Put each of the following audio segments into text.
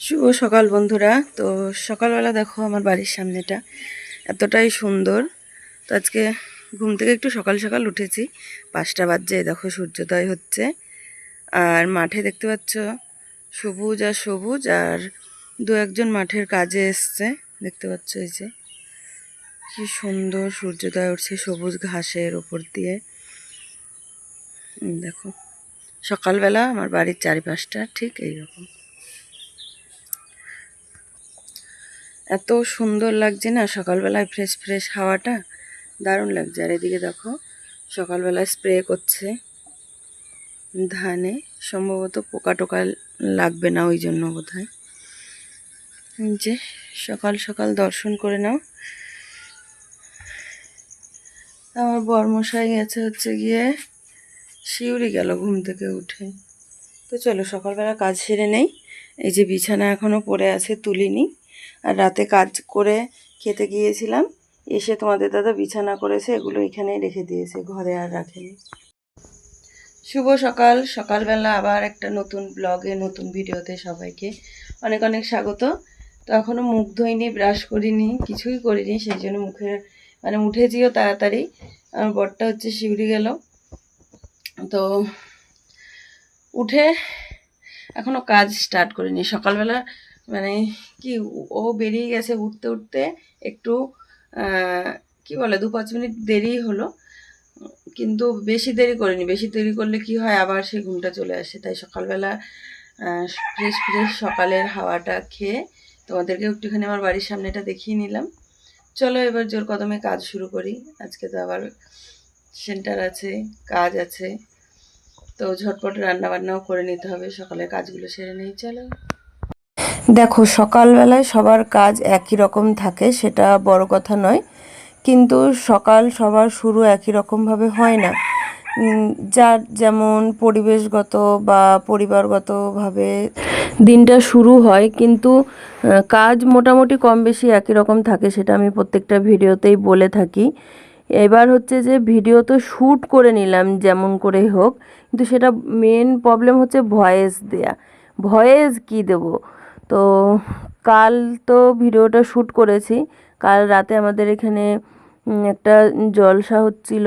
শুভ সকাল বন্ধুরা। তো সকালবেলা দেখো আমার বাড়ির সামনেটা এতটাই সুন্দর। তো আজকে ঘুম থেকে একটু সকাল সকাল উঠেছি। পাঁচটা বাজে দেখো সূর্যোদয় হচ্ছে। আর মাঠে দেখতে পাচ্ছ সবুজ আর সবুজ, আর দু একজন মাঠের কাজে এসছে। দেখতে পাচ্ছ এই যে, কি সুন্দর সূর্যোদয় উঠছে সবুজ ঘাসের ওপর দিয়ে। দেখো, সকালবেলা আমার বাড়ির চারিপাশটা ঠিক এইরকম। এত সুন্দর লাগছে না সকালবেলায় ফ্রেশ ফ্রেশ হাওয়াটা? দারুণ লাগছে। আর এদিকে দেখো, সকালবেলায় স্প্রে করছে ধানে। সম্ভবত পোকা টোকা লাগবে না ওই জন্য বোধ হয় যে, সকাল সকাল দর্শন করে নাও। আমার বর্মশাই গেছে হচ্ছে গিয়ে, শিউরি গেল ঘুম থেকে উঠে। তো চলো, সকালবেলা কাজ সেরে নেই। এই যে বিছানা এখনও পড়ে আছে, তুলিনি। আর রাতে কাজ করে খেতে গিয়েছিলাম। এসে তোমাদের দাদা বিছানা করেছে, এগুলো এখানেই রেখে দিয়েছে, ঘরে আর রাখেনি। শুভ সকাল। সকালবেলা আবার একটা নতুন ব্লগে, নতুন ভিডিওতে সবাইকে অনেক অনেক স্বাগত। তো এখনও মুখ ধুইনি, ব্রাশ করিনি, কিছুই করিনি, সেই জন্য মুখের মানে উঠেছিও তাড়াতাড়ি। আমার বরটা হচ্ছে শিউরি গেল। তো উঠে এখনও কাজ স্টার্ট করিনি। সকালবেলা মানে কি, ও বেরিয়ে গেছে উঠতে উঠতে একটু কি বলে, দু পাঁচ মিনিট দেরি হলো। কিন্তু বেশি দেরি করিনি। বেশি দেরি করলে কি হয়, আবার সেই ঘুমটা চলে আসে। তাই সকালবেলা ফ্রেশ ফ্রেশ সকালের হাওয়াটা খেয়ে তোমাদেরকে একটুখানি আমার বাড়ির সামনেটা দেখিয়ে নিলাম। চলো এবার জোর কদমে কাজ শুরু করি। আজকে তো আবার সেন্টার আছে, কাজ আছে। তো ঝটপট রান্না বান্নাও করে নিতে হবে। সকালের কাজগুলো সেরে নেই। চলো। দেখো, সকালবেলায় সবার কাজ একই রকম থাকে, সেটা বড় কথা নয়। কিন্তু সকাল সবার শুরু একই রকমভাবে হয় না। যার যেমন পরিবেশগত বা পরিবারগতভাবে দিনটা শুরু হয়, কিন্তু কাজ মোটামুটি কম বেশি একই রকম থাকে, সেটা আমি প্রত্যেকটা ভিডিওতেই বলে থাকি। এবার হচ্ছে যে ভিডিও তো শ্যুট করে নিলাম, যেমন করে হোক, কিন্তু সেটা মেন প্রবলেম হচ্ছে ভয়েস দেয়া। ভয়েস কি দেবো? তো কাল তো ভিডিওটা শ্যুট করেছি। কাল রাতে আমাদের এখানে একটা জলসা হচ্ছিল।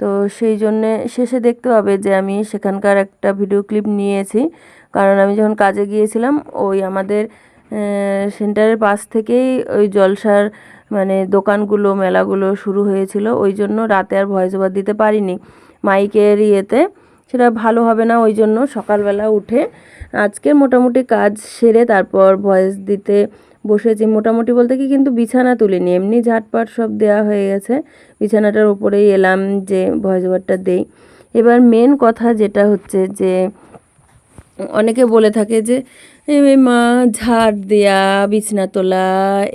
তো সেই জন্যে শেষে দেখতে হবে যে আমি সেখানকার একটা ভিডিও ক্লিপ নিয়েছি। কারণ আমি যখন কাজে গিয়েছিলাম, ওই আমাদের সেন্টারের পাশ থেকেই ওই জলসার মানে দোকানগুলো, মেলাগুলো শুরু হয়েছিল। ওই জন্য রাতে আর ভয়েস ওভার দিতে পারিনি। মাইকের ইয়েতে সেটা ভালো হবে না, ওই জন্য সকালবেলা উঠে আজকের মোটামুটি কাজ সেরে তারপর ভয়েস দিতে বসেছি। মোটামুটি বলতে কি কিন্তু বিছানা তুলিনি, এমনি ঝাটপাট সব দেওয়া হয়ে গেছে। বিছানাটার উপরেই এলাম যে ভয়েস ওভারটা দেই। এবার মেন কথা যেটা হচ্ছে যে, অনেকে বলে থাকে যে মা, ঝাড় দেয়া, বিছনা তোলা,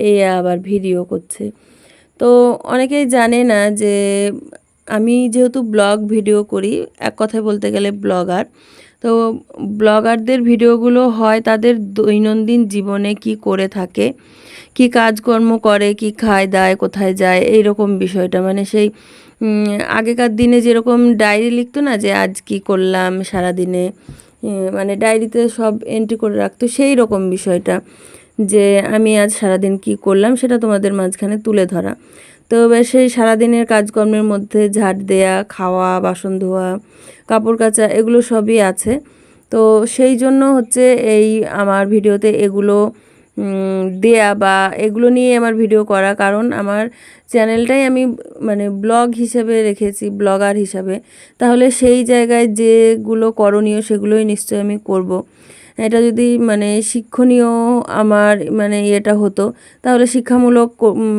এ আবার ভিডিও করছে। তো অনেকেই জানে না যে আমি যেহেতু ব্লগ ভিডিও করি এক কথায় বলতে গেলে ব্লগার তো ব্লগারদের ভিডিওগুলো হয় তাদের দৈনন্দিন জীবনে কি করে থাকে কি কাজকর্ম করে কি খায় দায় কোথায় যায় এই রকম বিষয়টা। মানে সেই আগেকার দিনে যেরকম ডায়েরি লিখতো না যে আজ কি করলাম সারাদিনে? উম, মানে ডায়েরিতে সব এন্ট্রি করে রাখতো সেই রকম বিষয়টা। যে আমি আজ সারাদিন কি করলাম? সেটা তোমাদের মাঝখানে তুলে ধরা। তো এবার সেই সারাদিনের কাজকর্মের মধ্যে ঝাড় দেয়া, খাওয়া, বাসন ধোয়া, কাপড় কাচা, এগুলো সবই আছে। তো সেই জন্য হচ্ছে এই আমার ভিডিওতে এগুলো দেয়া বা এগুলো নিয়ে আমার ভিডিও করা। কারণ আমার চ্যানেলটাই আমি মানে ব্লগ হিসেবে রেখেছি, ব্লগার হিসাবে। তাহলে সেই জায়গায় যেগুলো করণীয় সেগুলোই নিশ্চয়ই আমি করব। এটা যদি মানে শিক্ষণীয় আমার মানে ইয়েটা হতো, তাহলে শিক্ষামূলক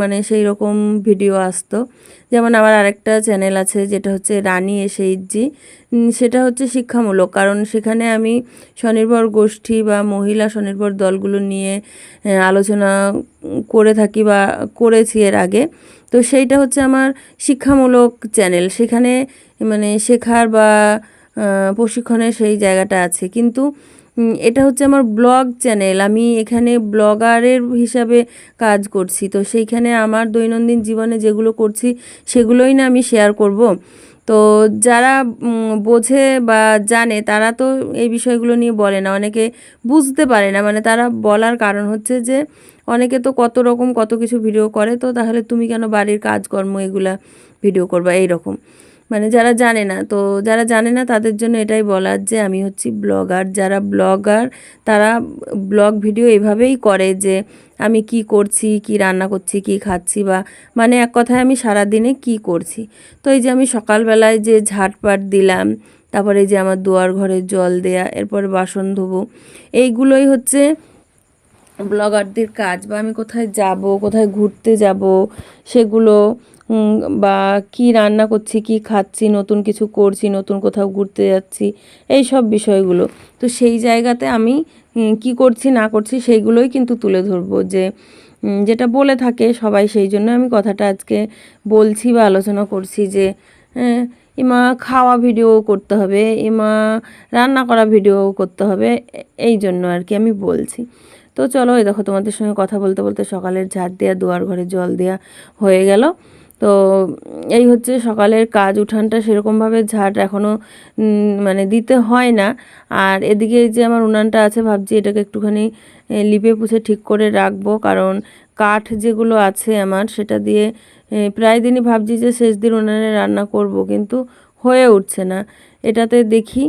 মানে সেই রকম ভিডিও আসতো। যেমন আমার আরেকটা চ্যানেল আছে, যেটা হচ্ছে রানী এসএইচজি সেটা হচ্ছে শিক্ষামূলক, কারণ সেখানে আমি স্বনির্ভর গোষ্ঠী বা মহিলা স্বনির্ভর দলগুলো নিয়ে আলোচনা করে থাকি বা করেছি এর আগে। তো সেইটা হচ্ছে আমার শিক্ষামূলক চ্যানেল। সেখানে মানে শেখার বা প্রশিক্ষণের সেই জায়গাটা আছে। কিন্তু এটা হচ্ছে আমার ব্লগ চ্যানেল। আমি এখানে ব্লগারের হিসাবে কাজ করছি। তো সেইখানে আমার দৈনন্দিন জীবনে যেগুলো করছি, সেগুলোই না আমি শেয়ার করব। তো যারা বোঝে বা জানে, তারা তো এই বিষয়গুলো নিয়ে বলে না। অনেকে বুঝতে পারে না। মানে তারা বলার কারণ হচ্ছে যে, অনেকে তো কত রকম কত কিছু ভিডিও করে। তো তাহলে তুমি কেন বাড়ির কাজকর্ম এগুলা ভিডিও করবা? এই রকম মানে যারা জানে না, তো যারা জানে না তাদের জন্য এটাই বলার যে আমি হচ্ছি ব্লগার। যারা ব্লগার, তারা ব্লগ ভিডিও এভাবেই করে যে আমি কি করছি, কি রান্না করছি, কি খাচ্ছি বা মানে এক কথায় আমি সারা দিনে কি করছি। তো এই যে আমি সকালবেলায় যে ঝাটপাট দিলাম, তারপরে এই যে আমার দুয়ার ঘরে জল দেয়া, এরপরে বাসন ধোবো, এইগুলোই হচ্ছে ব্লগারদের কাজ বা আমি কোথায় যাব, কোথায় ঘুরতে যাব, সেগুলো বা কি রান্না করছি কি খাচ্ছি নতুন কিছু করছি নতুন কোথাও ঘুরতে যাচ্ছি এই সব বিষয়গুলো। তো সেই জায়গাতে আমি কি করছি না করছি সেইগুলোই কিন্তু তুলে ধরবো যে যেটা বলে থাকে সবাই সেই জন্য আমি কথাটা আজকে বলছি বা আলোচনা করছি যে হ্যাঁ, ইমা খাওয়া ভিডিও করতে হবে ইমা রান্না করা ভিডিও করতে হবে এই জন্য আর কি আমি বলছি। তো চলো এই দেখো তোমাদের সঙ্গে কথা বলতে বলতে সকালের ঝাড় দেওয়া দুয়ার ঘরে জল দেওয়া হয়ে গেল। তো এই হচ্ছে সকালের কাজ উঠানটা সেরকমভাবে ঝাড় এখনও মানে দিতে হয় না। আর এদিকে যে আমার উনানটা আছে, ভাবছি এটাকে একটুখানি লিপে পুছে ঠিক করে রাখব। কারণ কাঠ যেগুলো আছে আমার, সেটা দিয়ে প্রায় দিনই ভাবছি যে শেষ দিন উনানে রান্না করব, কিন্তু হয়ে উঠছে না। এটাতে দেখি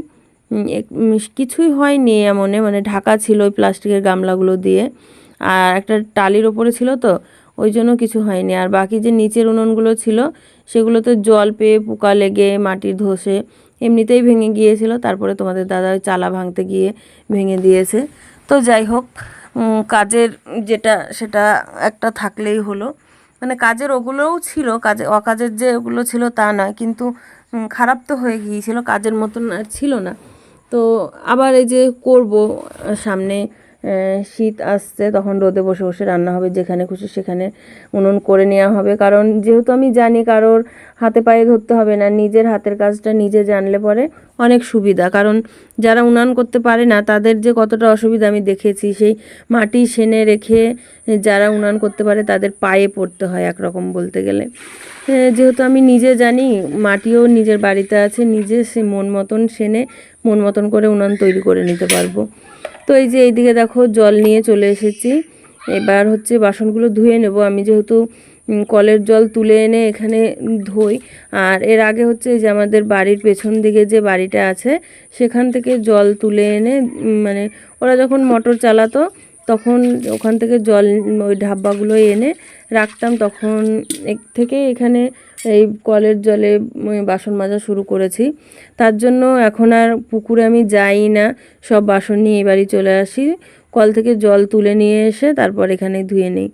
কিছুই হয়নি এমনে মানে ঢাকা ছিল ওই প্লাস্টিকের গামলাগুলো দিয়ে। আর একটা টালির ওপরে ছিল তো ওই জন্য কিছু হয়নি। আর বাকি যে নিচের উনুনগুলো ছিল, সেগুলোতে জল পেয়ে পোকা লেগে মাটির ধসে এমনিতেই ভেঙে গিয়েছিল। তারপরে তোমাদের দাদা ওই চালা ভাঙতে গিয়ে ভেঙে দিয়েছে। তো যাই হোক কাজের যেটা, সেটা একটা থাকলেই হলো। মানে কাজের ওগুলোও ছিল, কাজে, অকাজের যে ওগুলো ছিল তা না কিন্তু খারাপ তো হয়ে গিয়েছিল, কাজের মতন আর ছিল না। তো আবার এই যে করব, সামনে শীত আসছে, তখন রোদে বসে বসে রান্না হবে, যেখানে খুশি সেখানে উনুন করে নেওয়া হবে। কারণ যেহেতু আমি জানি কারোর হাতে পায়ে ধরতে হবে না, নিজের হাতের কাজটা নিজে জানলে পরে অনেক সুবিধা। কারণ যারা উনান করতে পারে না, তাদের যে কতটা অসুবিধা আমি দেখেছি, সেই মাটি সেনে রেখে যারা উনান করতে পারে, তাদের পায়ে পড়তে হয় একরকম বলতে গেলে। যেহেতু আমি নিজে জানি, মাটিও নিজের বাড়িতে আছে, নিজে সে মন মতন সেনে মন মতন করে উনান তৈরি করে নিতে পারব। তো এই যে এইদিকে দেখো জল নিয়ে চলে এসেছি। এবার হচ্ছে বাসনগুলো ধুয়ে নেব। আমি যেহেতু কলের জল তুলে এনে এখানে ধুই, আর এর আগে হচ্ছে যে আমাদের বাড়ির পেছন দিকে যে বাড়িটা আছে, সেখান থেকে জল তুলে এনে মানে ওরা যখন মোটর চালাতো তখন ওখান থেকে জল ওই ঢাব্বাগুলো এনে রাখতাম। তখন এক থেকে এখানে এই কলের জলে বাসন মাজা শুরু করেছি। তার জন্য এখন আর পুকুরে আমি যাই না। সব বাসন নিয়ে এবারই চলে আসি। কল থেকে জল তুলে নিয়ে এসে তারপর এখানে ধুয়ে নিই।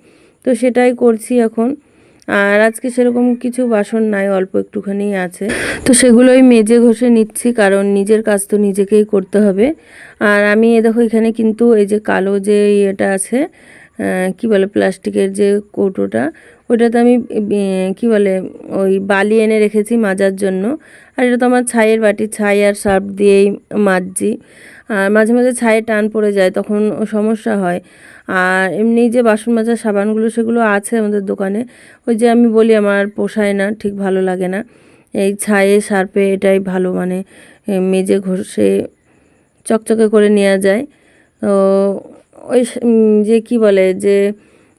তো সেটাই করছি এখন। আর আজকে সেরকম কিছু বাসন নাই, অল্প একটুখানি আছে। তো সেগুলোই মেজে ঘষে নিচ্ছি, কারণ নিজের কাজ তো নিজেকেই করতে হবে। আর আমি এ দেখো এখানে কিন্তু এই যে কালো যে ইয়েটা আছে কি বলে, প্লাস্টিকের যে কৌটোটা ওইটাতে আমি কি বলে, ওই বালি এনে রেখেছি মাজার জন্য। আর এটা তো আমার ছাইয়ের বাটি, ছাই আর সার্ফ দিয়েই মাজছি আর মাঝে মাঝে ছায়ে টান পড়ে যায়, তখন সমস্যা হয়। আর এমনি যে বাসন মাজার সাবানগুলো, সেগুলো আছে আমাদের দোকানে। ওই যে আমি বলি, আমার পোষায় না, ঠিক ভালো লাগে না। এই ছায়ে সার্পে এটাই ভালো মানে মেজে ঘষে, চকচকে করে নেওয়া যায়। তো ওই যে কি বলে, যে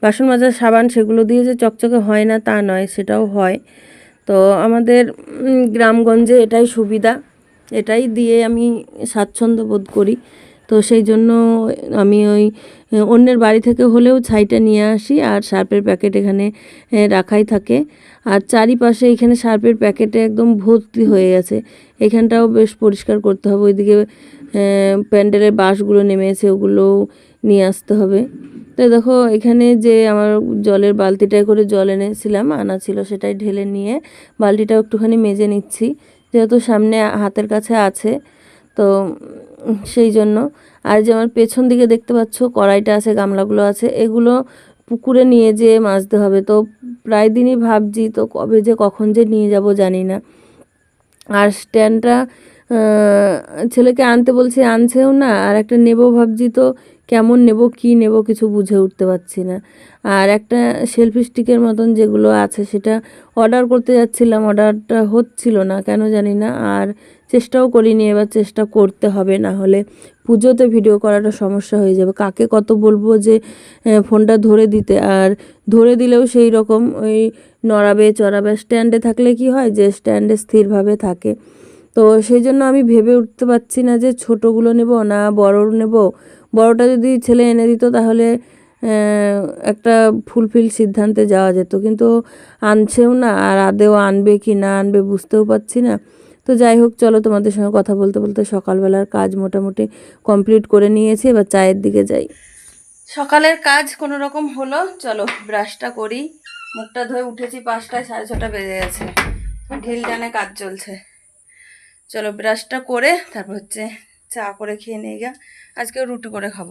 বাসন মাজার সাবান সেগুলো দিয়ে যে চকচকে হয় না তা নয়, সেটাও হয়। তো আমাদের গ্রামগঞ্জে এটাই সুবিধা। এটাই দিয়ে আমি স্বাচ্ছন্দ্য বোধ করি। তো সেই জন্য আমি ওই অন্যের বাড়ি থেকে হলেও ছাইটা নিয়ে আসি আর সার্পের প্যাকেট এখানে রাখাই থাকে। আর চারিপাশে এখানে সার্পের প্যাকেটে একদম ভর্তি হয়ে গেছে। এখানটাও বেশ পরিষ্কার করতে হবে। ওইদিকে প্যান্ডেলের বাঁশগুলো নেমেছে, ওগুলোও নিয়ে আসতে হবে। তো দেখো, এখানে যে আমার জলের বালতিটায় করে জল এনেছিলাম, আনা ছিল সেটাই ঢেলে নিয়ে বালতিটাও একটুখানি মেজে নিচ্ছি। যেহেতু সামনে হাতের কাছে আছে, তো সেই জন্য। আর যে আমার পেছন দিকে দেখতে পাচ্ছ, কড়াইটা আছে, গামলাগুলো আছে, এগুলো পুকুরে নিয়ে যেয়ে মাজতে হবে। তো প্রায় দিনই ভাবছি, তো কবে যে কখন যে নিয়ে যাব জানি না। আর স্ট্যান্ডটা ছেলেকে আনতে বলছি, আনছেও না, আর একটা নেব ভাবছি, তো কেমন নেব, কি নেব কিছু বুঝে উঠতে পারছি না। আর একটা সেলফি স্টিকের মতন যেগুলো আছে, সেটা অর্ডার করতে যাচ্ছিলাম অর্ডারটা হচ্ছিল না, কেন জানি না। আর চেষ্টাও করিনি, এবার চেষ্টা করতে হবে, না হলে পুজোতে ভিডিও করাটা সমস্যা হয়ে যাবে। কাকে কত বলব যে ফোনটা ধরে দিতে। আর ধরে দিলেও সেই রকম ওই নড়াবে, চড়াবে স্ট্যান্ডে থাকলে কি হয় যে স্ট্যান্ডে স্থিরভাবে থাকে। তো সেই জন্য আমি ভেবে উঠতে পারছি না যে, ছোটোগুলো নেব না বড় নেব। বড়টা যদি ছেলে এনে দিত তাহলে একটা ফুলফিল সিদ্ধান্তে যাওয়া যেত। কিন্তু আনছেও না, আর আদেও আনবে কি না, আনবে বুঝতেও পারছি না। তো যাই হোক, চলো তোমাদের সঙ্গে কথা বলতে বলতে সকালবেলার কাজ মোটামুটি কমপ্লিট করে নিয়েছি, এবার চায়ের দিকে যাই। সকালের কাজ কোনো রকম হলো, চলো ব্রাশটা করি। মুখটা ধুয়ে উঠেছি পাঁচটায়, সাড়ে ছটা বেজে গেছে। ঢিল টানে কাজ চলছে। চলো ব্রাশটা করে, তারপর হচ্ছে চা করে খেয়ে নিয়ে গিয়া আজকে রুটি করে খাব।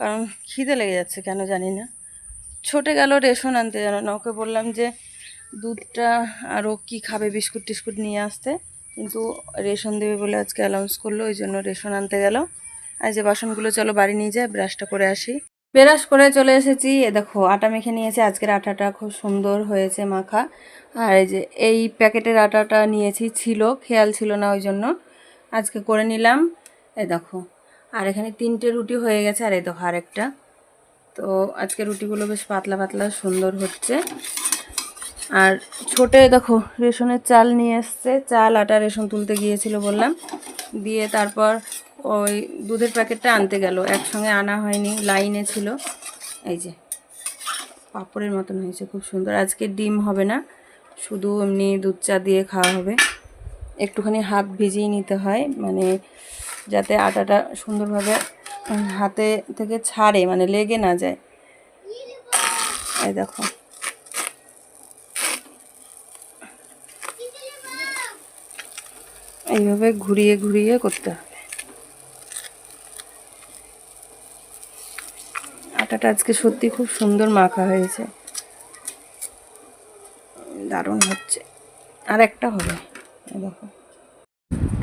কারণ খিদে লেগে যাচ্ছে, কেন জানি না। ছোটে গেল রেশন আনতে জানো না, ওকে বললাম যে দুধটা আরও কি খাবে বিস্কুট টিস্কুট নিয়ে আসতে। কিন্তু রেশন দেবে বলে আজকে অ্যালাউন্স করল, ওই জন্য রেশন আনতে গেল। আর যে বাসনগুলো চলো বাড়ি নিয়ে যায় ব্রাশটা করে আসি। ব্রাশ করে চলে এসেছি। এ দেখো, আটা মেখে নিয়েছি। আজকের আটাটা খুব সুন্দর হয়েছে মাখা। আর এই যে এই প্যাকেটের আটাটা নিয়েছি, ছিল, খেয়াল ছিল না ওই জন্য। আজকে করে নিলাম। এই দেখো, আর এখানে তিনটে রুটি হয়ে গেছে, আর এই দেখো আরেকটা। তো আজকে রুটিগুলো বেশ পাতলা পাতলা সুন্দর হচ্ছে। আর ছোটে দেখো, রেশনের চাল নিয়ে এসছে। চাল, আটা, রেশন তুলতে গিয়েছিল বললাম। দিয়ে তারপর ওই দুধের প্যাকেটটা আনতে গেল। একসঙ্গে আনা হয়নি, লাইনে ছিল। এই যে, পাপড়ের মতন হয়েছে, খুব সুন্দর। আজকে ডিম হবে না, শুধু এমনি দুধ চা দিয়ে খাওয়া হবে। একটুখানি হাত ভিজিয়ে নিতে হয় মানে যাতে আটাটা সুন্দরভাবে হাতে থেকে ছাড়ে মানে লেগে না যায়। এই দেখো। এইভাবে ঘুরিয়ে ঘুরিয়ে করতে হবে। আটাটা আজকে সত্যি খুব সুন্দর মাখা হয়েছে। দারুণ হচ্ছে। আর একটা হবে দেখো।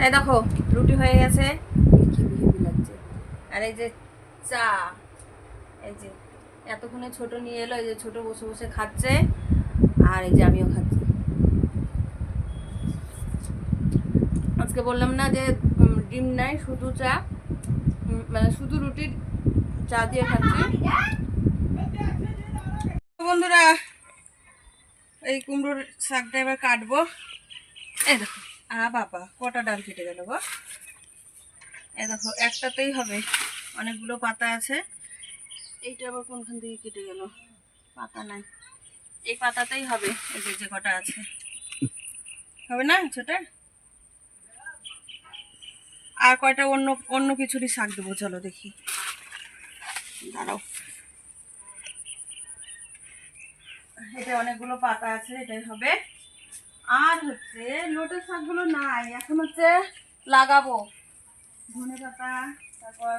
এই দেখো, রুটি হয়ে গেছে। আর এই যে চা, এই যে এতক্ষণে ছোট নিয়ে এলো, এই যে ছোট বসে বসে খাচ্ছে, আর এই যে আমিও খাচ্ছি। আজকে বললাম না যে ডিম নাই, শুধু চা মানে শুধু রুটির চা দিয়ে খাচ্ছি। বন্ধুরা, এই কুমড়োর শাকটা এবার কাটবো। এই দেখো, আ বাবা, কটা ডাল কেটে গেল গো। এই দেখো, একটাতেই হবে। অনেকগুলো পাতা আছে। এইটা আবার কোনখান থেকে কেটে গেল? পাতা নাই। এই পাতাতেই হবে, এই যে যে কটা আছে। হবে না ছোটা? আর কয়টা অন্য অন্য কিছুরই শাক দেবো, চলো দেখি। দাঁড়াও। এটা অনেকগুলো পাতা আছে, এটাই হবে। আর হচ্ছে লোটের শাকগুলো নাই, এখন হচ্ছে লাগাবো। ধনে পাতা, তারপর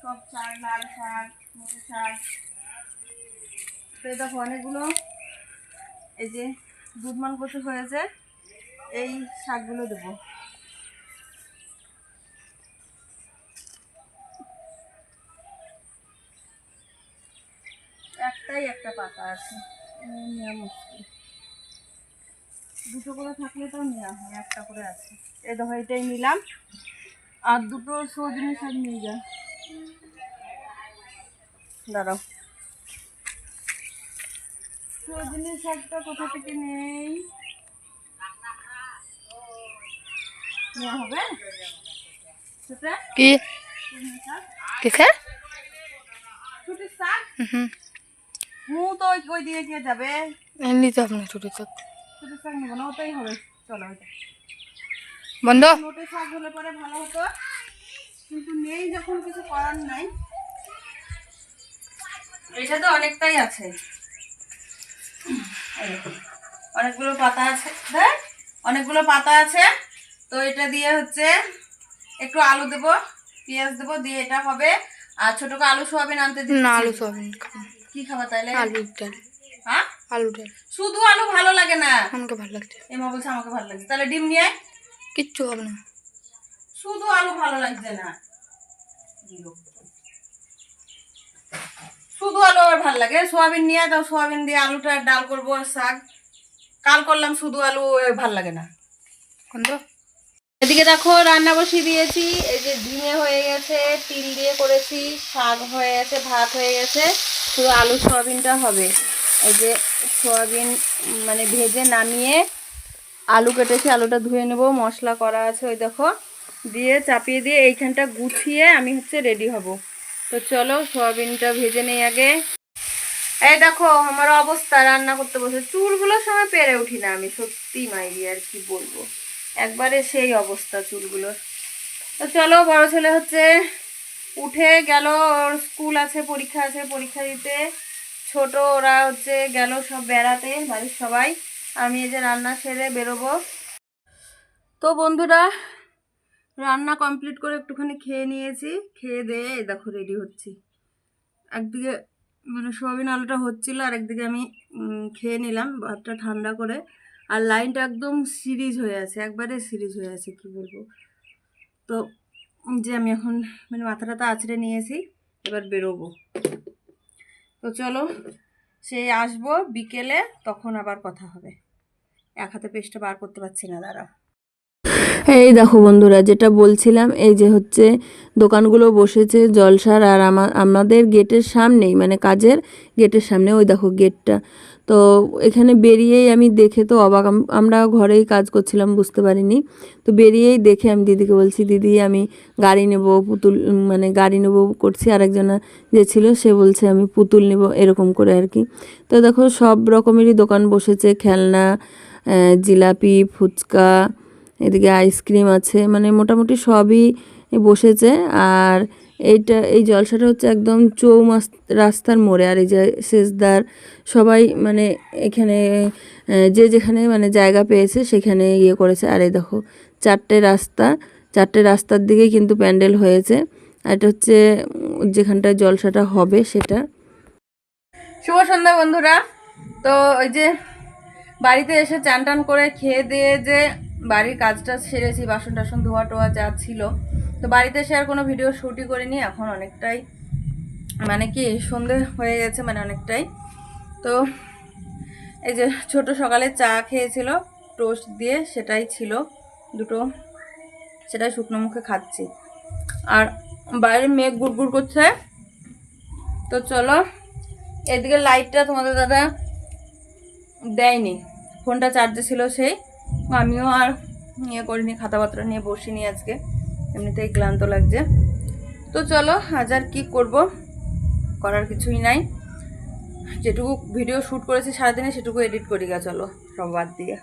সব শাক লাল শাক মোটে শাক তো দেখো অনেকগুলো। এই যে দুধমান কচু হয়েছে, এই শাকগুলো দেবো। একটাই একটা পাতা আছে দুটো করে থাকলে তো নেওয়া হয়, একটা করে আছে। এই দেখো, এটাই নিলাম। আর দুটো সজনে শাক নিয়ে যা দাঁড়াও। সজনে শাকটা কোথা থেকে নেই? নেওয়া হবে? সেটা কি? শাক কিসে ছুটির শাক? মু তো ওই ওই দিকে কে যাবে। নিতে হবে না ছুটি তো ছুটির শাক নেব না ওটাই হবে। চলো ওইটা। বন্ধ? লোটে শাক হলে পরে ভালো হতো। কিন্তু নেই যখন কিছু করার নাই। এটা তো অনেকটাই আছে। অনেকগুলো পাতা আছে। দেখ অনেকগুলো পাতা আছে। তো এটা দিয়ে হচ্ছে একটু আলু দেবো পেঁয়াজ দেবো দিয়ে এটা হবে। আর ছোট করে আলু সোয়াবিন আনতে না আলু সয়াবিন। কি খাবা তাইলে? আলু ডাল। হ্যাঁ? আলু ডাল। শুধু আলু ভালো লাগে না। আমাকে ভালো লাগছে। এমা বলছে আমাকে ভালো লাগছে। তাহলে ডিম নিয়ে। কিচ্ছু হবে না। শুধু আলু ভালো লাগছে না। শুধু আলু আবার ভালো লাগে। সোয়াবিন নিয়ে দাও সোয়াবিন দিয়ে আলুটা ডাল করব আর শাক। কাল করলাম শুধু আলু ভালো লাগে না। এদিকে দেখো রান্না বসিয়ে দিয়েছি। এই যে ডিমে হয়ে গেছে তিল দিয়ে করেছি শাক হয়ে গেছে ভাত হয়ে গেছে। শুধু আলু সোয়াবিনটা হবে। এই যে সোয়াবিন মানে ভেজে নামিয়ে আলু কেটেছি, আলুটা ধুয়ে নেব, মশলা করা আছে ওই দেখো। দিয়ে চাপিয়ে দিয়ে এইখানটা গুছিয়ে আমি হচ্ছে রেডি হব। তো চলো, সয়াবিনটা ভেজে নেই আগে। এই দেখো, আমার অবস্থা, রান্না করতে বসে। চুলগুলোর সময় পেরে উঠি না আমি, সত্যি মাইরি, আর কি বলব। একবারে সেই অবস্থা চুলগুলোর। তো চলো, বড় ছেলে হচ্ছে উঠে গেল, ওর স্কুল আছে, পরীক্ষা আছে, পরীক্ষা দিতে। ছোট, ওরা হচ্ছে গেল সব বেড়াতে, বাড়ির সবাই। আমি এই যে রান্না সেরে বেরোবো। তো বন্ধুরা, রান্না কমপ্লিট করে একটুখানি খেয়ে নিয়েছি। খেয়ে দিয়ে দেখো রেডি হচ্ছি। একদিকে মানে সোয়াবিন আলুটা হচ্ছিল আর একদিকে আমি খেয়ে নিলাম ভাতটা ঠান্ডা করে। আর লাইনটা একদম সিরিজ হয়ে আছে, একবারে সিরিজ হয়ে আছে, কি বলব। তো যে আমি এখন মানে মাথাটা তো আছড়ে নিয়েছি, এবার বেরোবো। তো চলো সেই আসব বিকেলে, তখন আবার কথা হবে। এক হাতে পেস্টটা বার করতে পারছি না, দাঁড়াও। এই দেখো বন্ধুরা, যেটা বলছিলাম, এই যে হচ্ছে দোকানগুলো বসেছে জলসার আর আমা- আমাদের গেটের সামনেই মানে কাজের গেটের সামনে, ওই দেখো গেটটা। তো এখানে বেরিয়েই আমি দেখে তো অবাক, আম- আমরা ঘরেই কাজ করছিলাম, বুঝতে পারিনি। তো বেরিয়েই দেখে আমি দিদিকে বলছি, দিদি, আমি গাড়ি নেব, পুতুল মানে গাড়ি নেব করছি। আরেকজনা যে ছিল, সে বলছে, আমি পুতুল নেব, এরকম করে আর কি। তো দেখো সব রকমেরই দোকান বসেছে, খেলনা জিলাপি, ফুচকা, এদিকে আইসক্রিম আছে মানে মোটামুটি সবই বসেছে। আর এইটা, এই জলসাটা হচ্ছে একদম চৌমাস, রাস্তার মোড়ে। আর এই যে সেজদার সবাই মানে এখানে যে যেখানে মানে জায়গা পেয়েছে সেখানে ইয়ে করেছে। আর এই দেখো, চারটে রাস্তা, চারটে রাস্তার দিকে কিন্তু প্যান্ডেল হয়েছে। আর এটা হচ্ছে যেখানটায় জলসাটা হবে সেটা। শুভ সন্ধ্যা বন্ধুরা। তো ওই যে বাড়িতে এসে চান টান করে খেয়ে দিয়ে যে বাড়ির কাজটা সেরেছি বাসন টাসন ধোয়া টোয়া যা ছিল। তো বাড়িতে এসে আর কোনো ভিডিও শ্যুটই করিনি, এখন অনেকটাই মানে কি সন্ধে হয়ে গেছে মানে অনেকটাই। তো এই যে ছোট সকালে চা খেয়েছিল, টোস্ট দিয়ে সেটাই ছিল, দুটো সেটাই শুকনো মুখে খাচ্ছি। আর বাইরে মেঘ গুড়গুড় করছে। তো চলো, এদিকে লাইটটা তোমাদের দাদা দেয়নি। ফোনটা চার্জে ছিল সেই। আমিও আর ইয়ে করিনি, খাতাপত্র নিয়ে বসিনি আজকে। এমনিতেই ক্লান্ত লাগছে। তো চলো, আজ আর কী করব? করার কিছুই নাই। যেটুকু ভিডিও শ্যুট করেছি সারাদিনে, সেটুকু এডিট করি গা, চলো। সব বাদ দিয়ে।